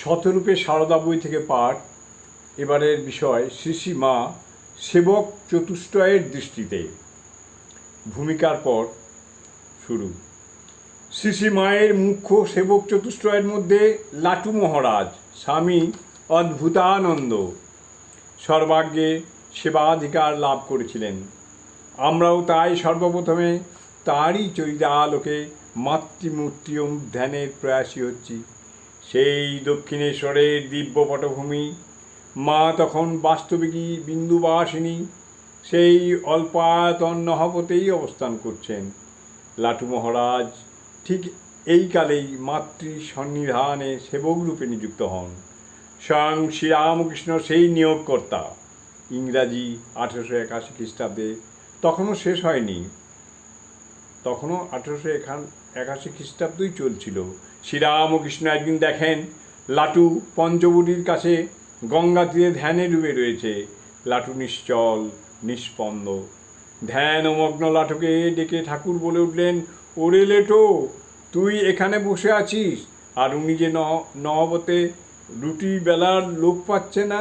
শতরূপে সারদা বই থেকে পাঠ। এবারের বিষয় শ্রী মা সেবক চতুষ্টয়ের দৃষ্টিতে। ভূমিকার পর শুরু। শ্রী শ্রী মায়ের মুখ্য সেবক চতুষ্টয়ের মধ্যে লাটু মহারাজ, স্বামী অদ্ভুতানন্দ। সর্বাগ্যে সেবাধিকার লাভ করেছিলেন। আমরাও তাই সর্বপ্রথমে তারই চরিতালোকে মাতৃমূর্তি ধ্যানের প্রয়াসী হচ্ছি। সেই দক্ষিণেশ্বরের দিব্য পটভূমি। মা তখন বাস্তবিকই বিন্দুবাসিনী, সেই অল্পায়তন নহবতেই অবস্থান করছেন। লাটু মহারাজ ঠিক এই কালেই মাতৃ সন্নিধানে সেবক রূপে নিযুক্ত হন। স্বয়ং শ্রীরামকৃষ্ণ সেই নিয়োগকর্তা। ইংরাজি আঠেরোশো একাশি খ্রিস্টাব্দে তখনও শেষ হয়নি। তখনও আঠেরোশো এখান একাশি খ্রিস্টাব্দই চলছিল। শ্রীরামকৃষ্ণ একদিন দেখেন, লাটু পঞ্চবটির কাছে গঙ্গা তীরে ধ্যানে ডুবে রয়েছে। লাটু নিশ্চল, নিষ্পন্দ। ধ্যানমগ্ন লাটুকে ডেকে ঠাকুর বলে উঠলেন, ওরে লেটো, তুই এখানে বসে আছিস? আর উনি যে নহবতে রুটি বেলার লোক পাচ্ছে না?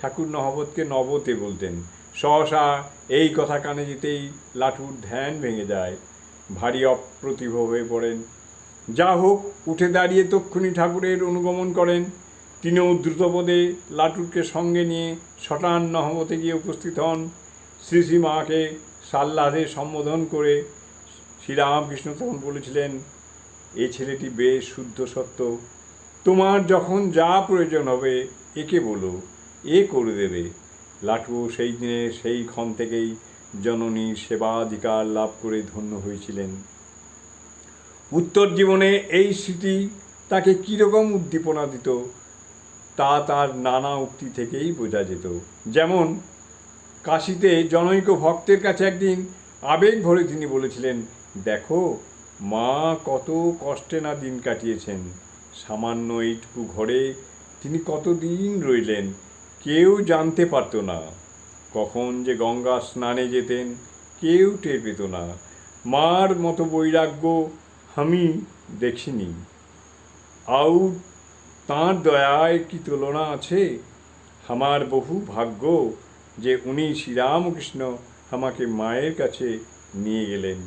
ঠাকুর নহবতকে নবতে বলতেন, সহসা এই কথা কানে যেতেই লাটুর ধ্যান ভেঙে যায়। ভারী অপ্রতিভ হয়ে পড়েন। যা হোক, উঠে দাঁড়িয়ে তক্ষুনি ঠাকুরের অনুগমন করেন। তিনিও দ্রুতপদে লাটুরকে সঙ্গে নিয়ে শটান নহমতে গিয়ে উপস্থিত হন। শ্রী শ্রী মাকে সাল্লাদে সম্বোধন করে শ্রীরামকৃষ্ণ তখন বলেছিলেন এই ছেলেটি বেশ শুদ্ধ সত্য। তোমার যখন যা প্রয়োজন হবে, একে বলো, এ করে দেবে। লাটু সেই দিনে সেই ক্ষণ থেকেই জননীর সেবাধিকার লাভ করে ধন্য হয়েছিলেন। উত্তর জীবনে এই স্মৃতি তাকে কীরকম উদ্দীপনা দিত, তা তার নানা উক্তি থেকেই বোঝা যেত। যেমন, কাশিতে জনৈক ভক্তের কাছে একদিন আবেগ ভরে তিনি বলেছিলেন, দেখো, মা কত কষ্টে না দিন কাটিয়েছেন। সামান্য এইটুকু ঘরে তিনি কতদিন রইলেন, কেউ জানতে পারতো না। কখন যে গঙ্গা স্নানে যেতেন, কেউ টের পেত না। মার মতো বৈরাগ্য আমি দেখিনি। আউ তাঁর দয়ায় কি তুলনা আছে? আমার বহু ভাগ্য যে উনি শ্রীরামকৃষ্ণ আমাকে মায়ের কাছে নিয়ে গেলেন।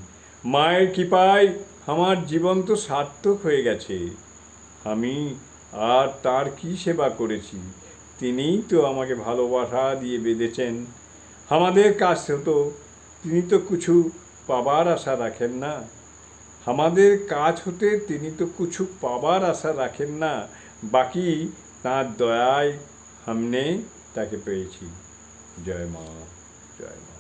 মায়ের কৃপায় আমার জীবন তো সার্থক হয়ে গেছে। আমি আর তার কি সেবা করেছি? তিনিই তো আমাকে ভালোবাসা দিয়ে বেঁধেছেন আমাদের কাছ তো তিনি তো কিছু পাবার আশা রাখেন না আমাদের কাজ হতে তিনি তো কিছু পাবার আশা রাখেন না বাকি তাঁর দয়ায় हमने তাকে পেয়েছি জয় মা জয় মা